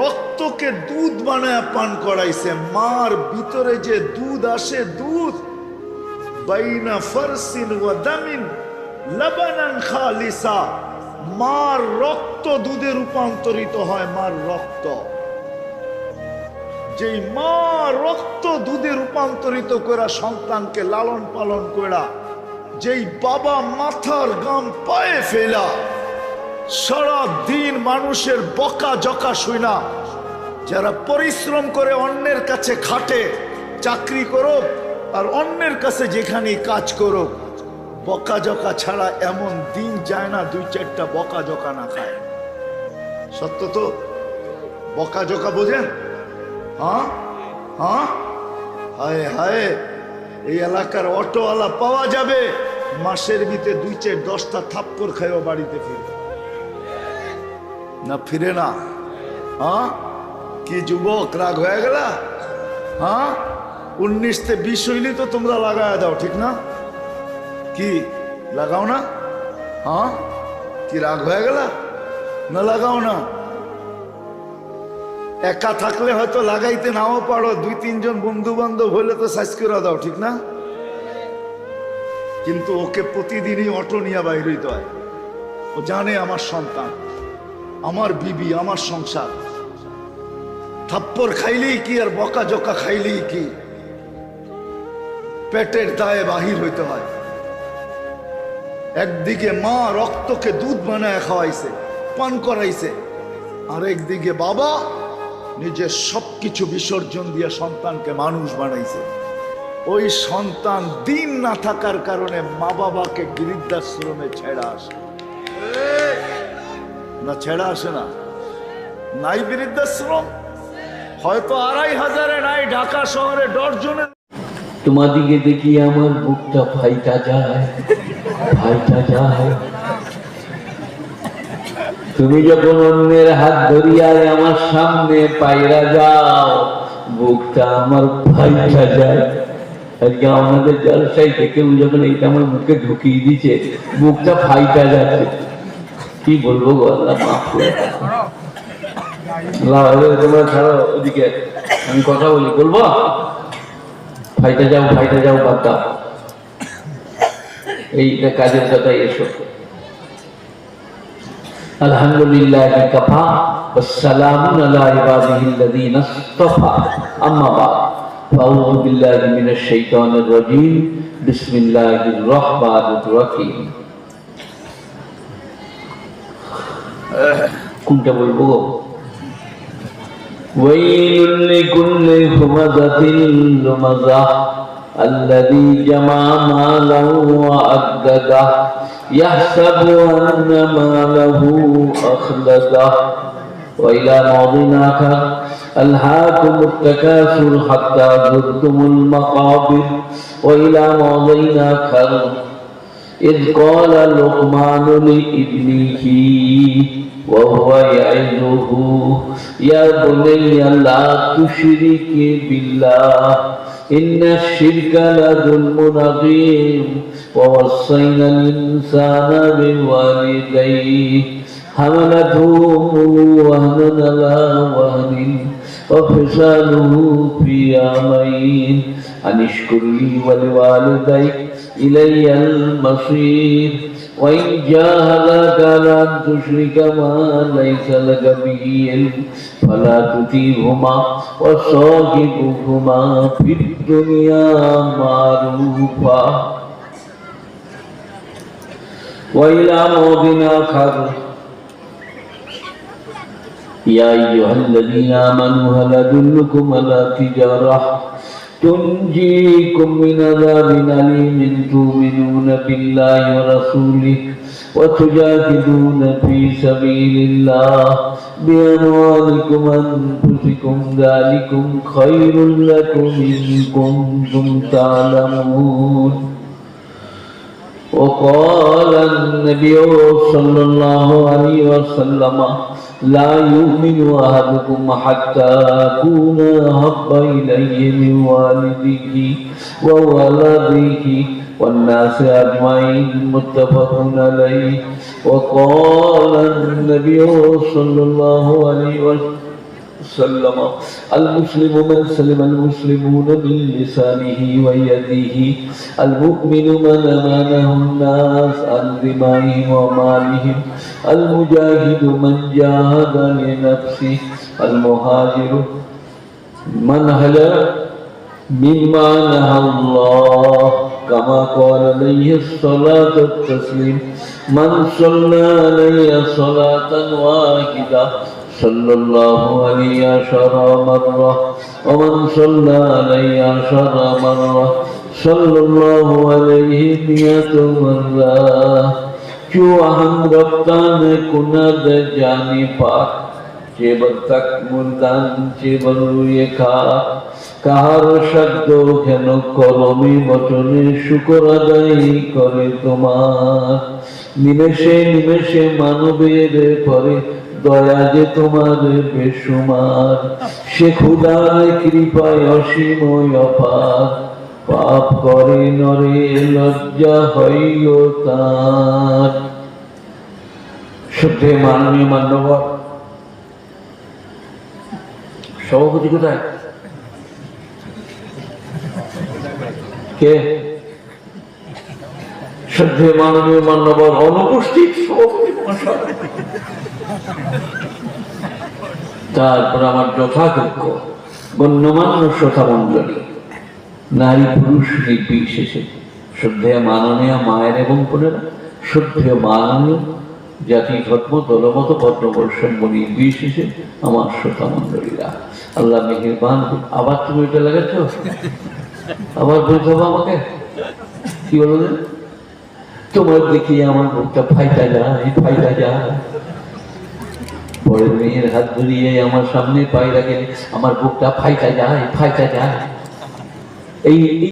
রক্তকে দুধ বানায় পান করাইছে। মার ভিতরে যে দুধ আসে, দুধ বাইনা ফারসিন ওয়া দামিন লবনান খালিসা। মার রক্ত দুধে রূপান্তরিত হয়, মার রক্ত। যেই মা রক্ত দুধে রূপান্তরিত করা সন্তানকে লালন পালন করা যেই বাবা মাথার গাম পায়ে ফেলা সারা দিন মানুষের বকা জকা শুনা যারা পরিশ্রম করে অন্যের কাছে খাটে, চাকরি করো আর অন্যের কাছে যেখানে কাজ করো বকা জকা ছাড়া এমন দিন যায় না, দুই চারটা বকা জকা না খায়। সত্য তো? বকা জকা বোঝেন? হ্যাঁ? হ্যাঁ? হায় হায়, এই এলাকার অটোওয়ালা পাওয়া যাবে, মাসের ভিতরে দুই চার দশটা থাপ্পর খাইও বাড়িতে ফিরে না ফিরে না। হ্যাঁ? কি যুবক, রাগ হয়ে গেল? হ্যাঁ? উনিশ তে বিশ হইলে তো তোমরা লাগায় দাও, ঠিক না? কি, লাগাও না? হ্যাঁ? কি রাগ হয়ে গেল? না লাগাও না। একা থাকলে হয়তো লাগাইতে নাও পারো, দুই তিনজন বন্ধু বান্ধব হলে তো সাইজ করে দাও, ঠিক না? কিন্তু ওকে প্রতিদিনই অটো নিয়ে বাইর হইতে হয়। ও জানে আমার সন্তান। আমার বিবি, আমার সংসার। থাপ্পর খাইলেই কি আর বকা জকা খাইলেই কি? পেটের দায়ে বাহির হইতে হয়। একদিকে মা রক্তকে দুধ বানায় খাওয়াইছে, পান করাইছে আর একদিকে বাবা নিজের সবকিছু বিসর্জন দিয়ে সন্তানকে মানুষ বানাইছে। ওই সন্তান দিন না থাকার কারণে মা বাবাকে বৃদ্ধাশ্রমে ছেড়া আসে। না ছেড়া আসে না। নাই বৃদ্ধাশ্রম হয়তো আড়াই হাজারে নাই, ঢাকা শহরে ডরজনে তোমাদিকে দেখি আমার বুকটা ফাইটা যায় ফাইটা যায়। তুমি যখন অন্যের হাত ধরিয়ায় আমার সামনে পায়রা যাও বুকটা আমার ফাইটা যায়। আজকে আমাদের জলসাই থেকে যখন এইটা আমার মুখে ঢুকিয়ে দিছে বুকটা ফাইটা যাচ্ছে। কি বলবো গো আল্লাহ মাফ করে দাও। আল্লাহ, এবার তোমরা ছাড়ো ওদিকে আমি কথা বলি বলবো ফাইটে যাও ফাইটে যাও বাদ দাও এই কাজের কথাই এসো আলহামদুলিল্লাহ কাফা والسلام على عباده الذين اصطفى أما بعد فأعوذ بالله من الشيطان الرجيم بسم الله الرحمن الرحيم কোনটা বলবো ويل لكل همزة لمزة الذي جمع مالا وعدده يحسب أن ماله أخلده وإلى موضع آخر ألهاكم التكاثر حتى زرتم المقابر وإلى موضع آخر إذ قال لقمان لابنه وهو يعظه يا بني لا تشرك بالله إن الشرك لظلم عظيم ووصينا الإنسان بوالديه حملته وهنا على وهن وفصاله في عامين أن اشكر لي ولوالديك إلي المصير. وإن جاهداك على أن تشرك ما ليس لك به علم. فلا تطيعهما وصاحبهما في الدنيا معروفا. وإلى موضع آخر يا أيها الذين آمنوا هل أدلكم على تجارة؟ تنجيكم من عذاب أليم تؤمنون بالله ورسوله وتجاهدون في سبيل الله بأموالكم وأنفسكم ذلكم خير لكم إن كنتم تعلمون وقال النبي صلى الله عليه وسلم لا يؤمن أحدكم حتى أكون أحب إليه من والده وولده والناس أجمعين. متفق عليه. وقال النبي صلى الله عليه وسلم وسلم. المسلم من سلم المسلمون من لسانه ويده. المؤمن من أمانه الناس عن دمائهم ومالهم. المجاهد من جاهد لنفسه. المهاجر من هجر مما نهى الله. كما قال عليه الصلاة والتسليم. من صلى علي صلاة واحدة صلى الله علي عشر مرة ومن صلى علي عشر مرة صلى الله عليه مئة مرة جو ہم ربطان كنا جانی پاک কেবল তাক মুদান কেবল রুয়ে খা কাহার শব্দ কেন কলমে বচনে শুকর আদায় করে তোমার নিমেষে নিমেষে মানবের পরে দয়া যে তোমার বেসুমার সে ক্ষুদায় কৃপায় অসীম অপার। পাপ করে নরে, লজ্জা হইও তার। শুদ্ধে মাননীয় মান্যবর। সভাপতি কোথায়? কে? শ্রদ্ধে মাননীয় মান্যবর অনুপস্থিত তারপর আমার যথাযোগ্য গণ্যমান্য শ্রোতা মন্ডলী নারী পুরুষ নির্বিশেষে শ্রদ্ধেয় মাননীয় মায়ের এবং বোনেরা শ্রদ্ধেয় মাননীয় জাতি ধর্ম দলমত বর্ণবর্ষম্য নির্বিশেষে আমার শ্রোতা মন্ডলীরা আল্লাহ মেহেরবান আবার তুমি এটা লাগাচ্ছ? আবার বলতে হবে আমাকে? কি বলো যে? তোমার দেখি আমার মুখটা ফাইটা যায় ফাইটা যায়। পরের মেয়ের হাত ধরিয়ে আমার সামনে পায়ে রাখে, আমার বুকটা ফাইটা যায় ফাইটা যায়। এই